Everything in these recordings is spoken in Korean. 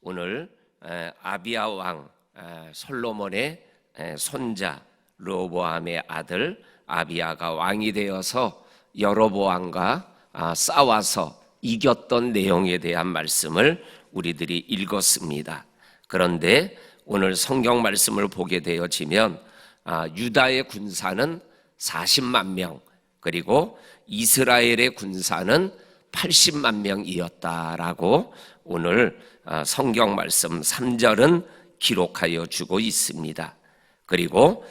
오늘 에, 아비야 왕 에, 솔로몬의 에, 손자 르호보암의 아들 아비야가 왕이 되어서 여로보암과 아, 싸워서 이겼던 내용에 대한 말씀을 우리들이 읽었습니다. 그런데 오늘 성경 말씀을 보게 되어지면 아, 유다의 군사는 40만 명 그리고 이스라엘의 군사는 80만 명이었다라고 오늘 아, 성경 말씀 3절은 기록하여 주고 있습니다. 그리고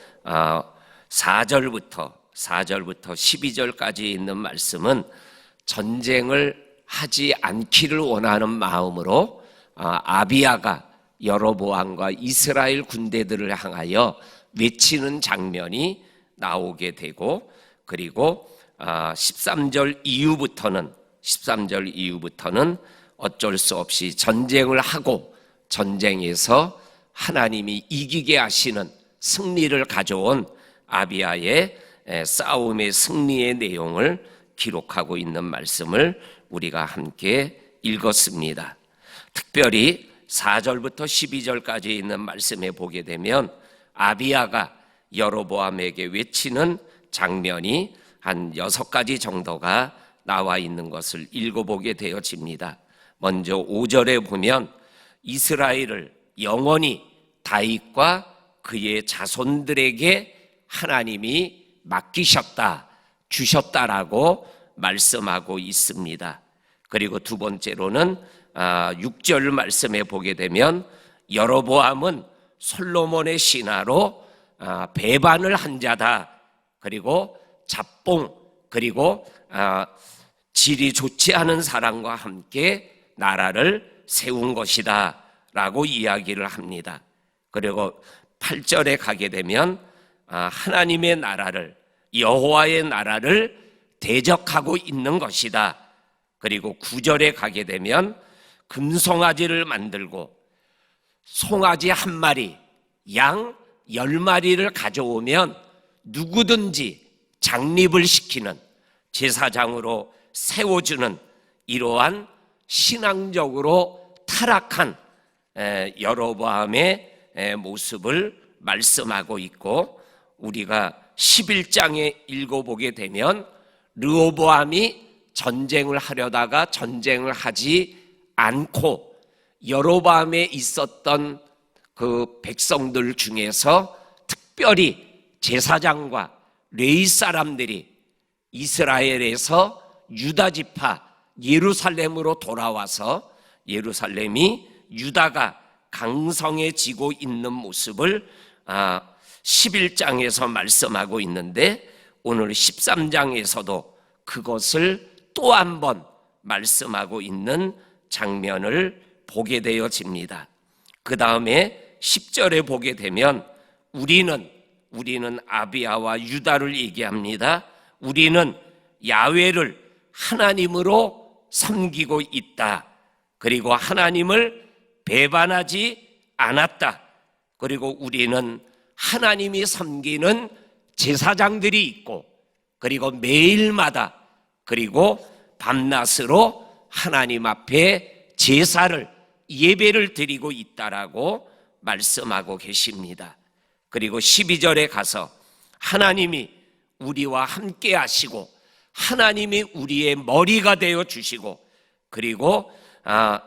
4절부터 4절부터 12절까지 있는 말씀은 전쟁을 하지 않기를 원하는 마음으로 아, 아비야가 여로보암과 이스라엘 군대들을 향하여 외치는 장면이 나오게 되고 그리고 13절 이후부터는 13절 이후부터는 어쩔 수 없이 전쟁을 하고 전쟁에서 하나님이 이기게 하시는 승리를 가져온 아비아의 싸움의 승리의 내용을 기록하고 있는 말씀을 우리가 함께 읽었습니다. 특별히 4절부터 12절까지 있는 말씀에 보게 되면 아비아가 여로보암에게 외치는 장면이 한 여섯 가지 정도가 나와 있는 것을 읽어보게 되어집니다. 먼저 5절에 보면 이스라엘을 영원히 다윗과 그의 자손들에게 하나님이 맡기셨다, 주셨다라고 말씀하고 있습니다. 그리고 두 번째로는 6절 말씀에 보게 되면 여로보암은 솔로몬의 신하로 배반을 한 자다. 그리고 잡봉 그리고 질이 좋지 않은 사람과 함께 나라를 세운 것이다. 라고 이야기를 합니다. 그리고 8절에 가게 되면 하나님의 나라를 여호와의 나라를 대적하고 있는 것이다. 그리고 9절에 가게 되면 금송아지를 만들고 송아지 한 마리, 양 열 마리를 가져오면 누구든지 장립을 시키는 제사장으로 세워주는 이러한 신앙적으로 타락한 여로보암의 모습을 말씀하고 있고 우리가 11장에 읽어보게 되면 르호보암이 전쟁을 하려다가 전쟁을 하지 않고 여로보암에 있었던 그 백성들 중에서 특별히 제사장과 레이 사람들이 이스라엘에서 유다 지파 예루살렘으로 돌아와서 예루살렘이 유다가 강성해지고 있는 모습을 11장에서 말씀하고 있는데 오늘 13장에서도 그것을 또 한 번 말씀하고 있는 장면을 보게 되어집니다. 그 다음에 10절에 보게 되면 우리는 우리는 아비아와 유다를 얘기합니다. 우리는 야외를 하나님으로 섬기고 있다. 그리고 하나님을 배반하지 않았다. 그리고 우리는 하나님이 섬기는 제사장들이 있고, 그리고 매일마다, 그리고 밤낮으로 하나님 앞에 제사를, 예배를 드리고 있다라고 말씀하고 계십니다. 그리고 12절에 가서 하나님이 우리와 함께 하시고, 하나님이 우리의 머리가 되어 주시고, 그리고 아,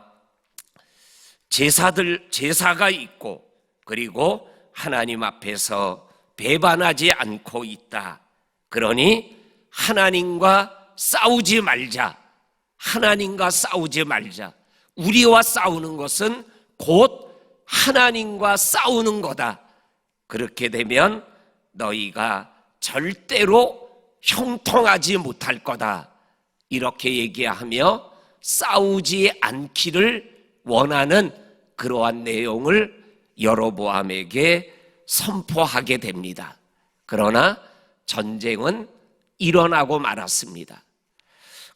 제사들 제사가 있고 그리고 하나님 앞에서 배반하지 않고 있다. 그러니 하나님과 싸우지 말자. 하나님과 싸우지 말자. 우리와 싸우는 것은 곧 하나님과 싸우는 거다. 그렇게 되면 너희가 절대로 형통하지 못할 거다. 이렇게 얘기하며 싸우지 않기를 원하는 그러한 내용을 여로보암에게 선포하게 됩니다. 그러나 전쟁은 일어나고 말았습니다.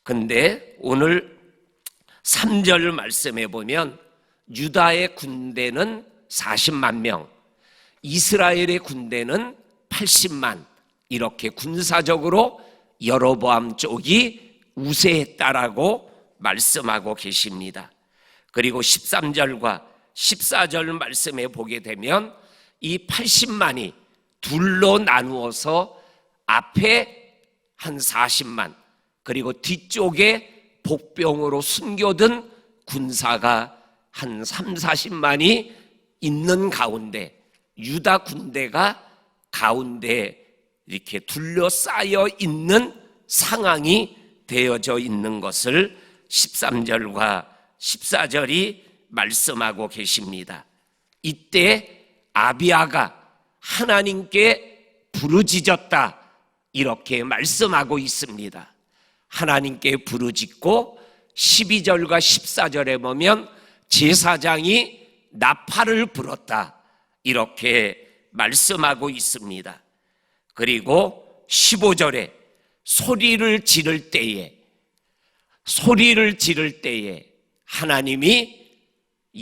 근데 오늘 3절 말씀해 보면 유다의 군대는 40만 명, 이스라엘의 군대는 80만 이렇게 군사적으로 여로보암 쪽이 우세했다라고 말씀하고 계십니다. 그리고 13절과 14절 말씀에 보게 되면 이 80만이 둘로 나누어서 앞에 한 40만 그리고 뒤쪽에 복병으로 숨겨둔 군사가 한 3, 40만이 있는 가운데 유다 군대가 가운데 이렇게 둘러싸여 있는 상황이 되어져 있는 것을 13절과 14절이 말씀하고 계십니다. 이때 아비아가 하나님께 부르짖었다. 이렇게 말씀하고 있습니다. 하나님께 부르짖고 12절과 14절에 보면 제사장이 나팔을 불었다. 이렇게 말씀하고 있습니다. 그리고 15절에 소리를 지를 때에 소리를 지를 때에 하나님이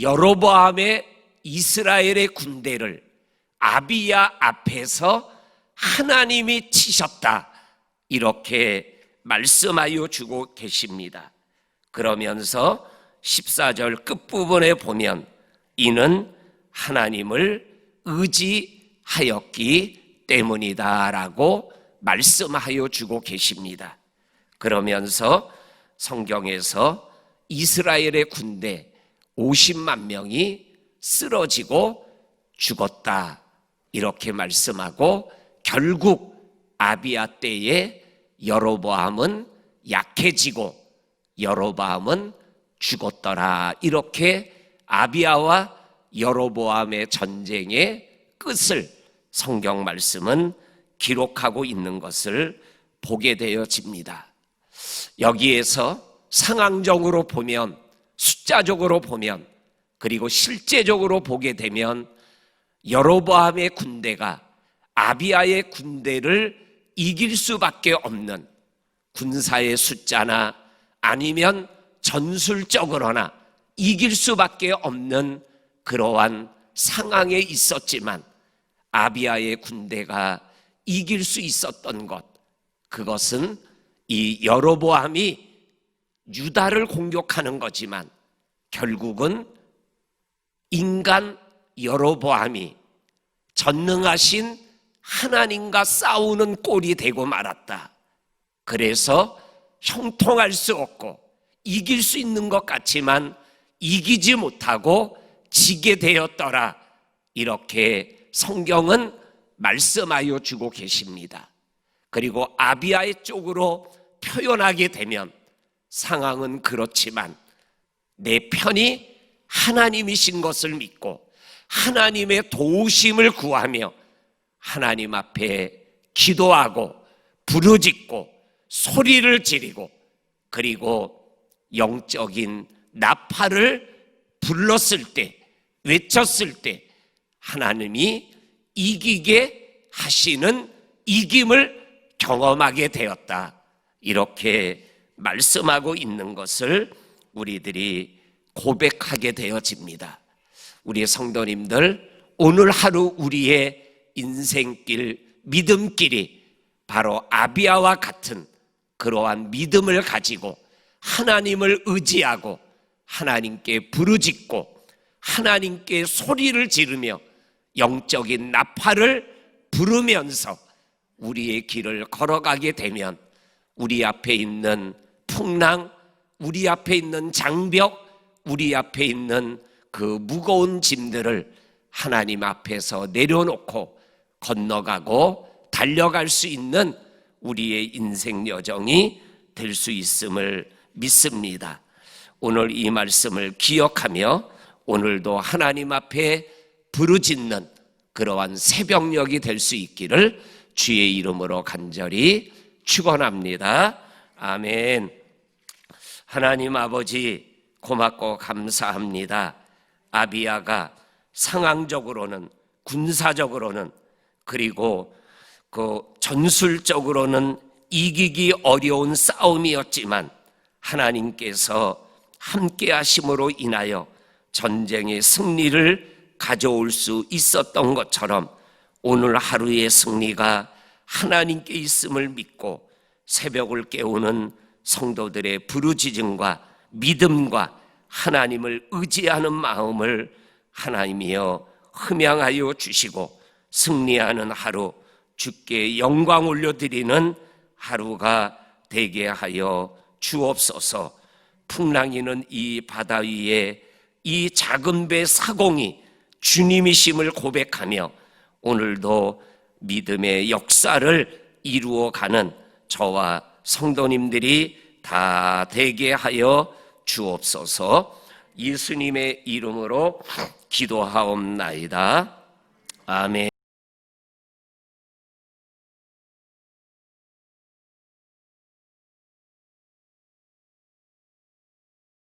여로보암의 이스라엘의 군대를 아비야 앞에서 하나님이 치셨다. 이렇게 말씀하여 주고 계십니다. 그러면서 14절 끝부분에 보면 이는 하나님을 의지하였기 때문이다라고 말씀하여 주고 계십니다. 그러면서 성경에서 이스라엘의 군대 50만 명이 쓰러지고 죽었다. 이렇게 말씀하고 결국 아비아 때에 여로보암은 약해지고 여로보암은 죽었더라. 이렇게 아비아와 여로보암의 전쟁의 끝을 성경 말씀은 기록하고 있는 것을 보게 되어집니다. 여기에서 상황적으로 보면 숫자적으로 보면 그리고 실제적으로 보게 되면 여로보암의 군대가 아비아의 군대를 이길 수밖에 없는 군사의 숫자나 아니면 전술적으로나 이길 수밖에 없는 그러한 상황에 있었지만 아비아의 군대가 이길 수 있었던 것 그것은 이 여로보암이 유다를 공격하는 거지만 결국은 인간 여로보암이 전능하신 하나님과 싸우는 꼴이 되고 말았다. 그래서 형통할 수 없고 이길 수 있는 것 같지만 이기지 못하고 지게 되었더라. 이렇게 성경은 말씀하여 주고 계십니다. 그리고 아비아의 쪽으로 표현하게 되면 상황은 그렇지만 내 편이 하나님이신 것을 믿고 하나님의 도우심을 구하며 하나님 앞에 기도하고 부르짖고 소리를 지르고 그리고 영적인 나팔을 불렀을 때 외쳤을 때 하나님이 이기게 하시는 이김을 경험하게 되었다. 이렇게 말씀하고 있는 것을 우리들이 고백하게 되어집니다. 우리 성도님들 오늘 하루 우리의 인생길 믿음길이 바로 아비아와 같은 그러한 믿음을 가지고 하나님을 의지하고 하나님께 부르짖고 하나님께 소리를 지르며 영적인 나팔을 부르면서 우리의 길을 걸어가게 되면 우리 앞에 있는 풍랑, 우리 앞에 있는 장벽, 우리 앞에 있는 그 무거운 짐들을 하나님 앞에서 내려놓고 건너가고 달려갈 수 있는 우리의 인생 여정이 될 수 있음을 믿습니다. 오늘 이 말씀을 기억하며 오늘도 하나님 앞에 부르짖는 그러한 새벽녘이 될 수 있기를 주의 이름으로 간절히 축원합니다. 아멘. 하나님 아버지 고맙고 감사합니다. 아비아가 상황적으로는 군사적으로는 그리고 그 전술적으로는 이기기 어려운 싸움이었지만 하나님께서 함께 하심으로 인하여 전쟁의 승리를 가져올 수 있었던 것처럼 오늘 하루의 승리가 하나님께 있음을 믿고 새벽을 깨우는 성도들의 부르짖음과 믿음과 하나님을 의지하는 마음을 하나님이여 흠양하여 주시고 승리하는 하루 주께 영광 올려드리는 하루가 되게 하여 주옵소서. 풍랑이는 이 바다 위에 이 작은 배 사공이 주님이심을 고백하며 오늘도 믿음의 역사를 이루어가는 저와 성도님들이 다 되게 하여 주옵소서 예수님의 이름으로 기도하옵나이다. 아멘.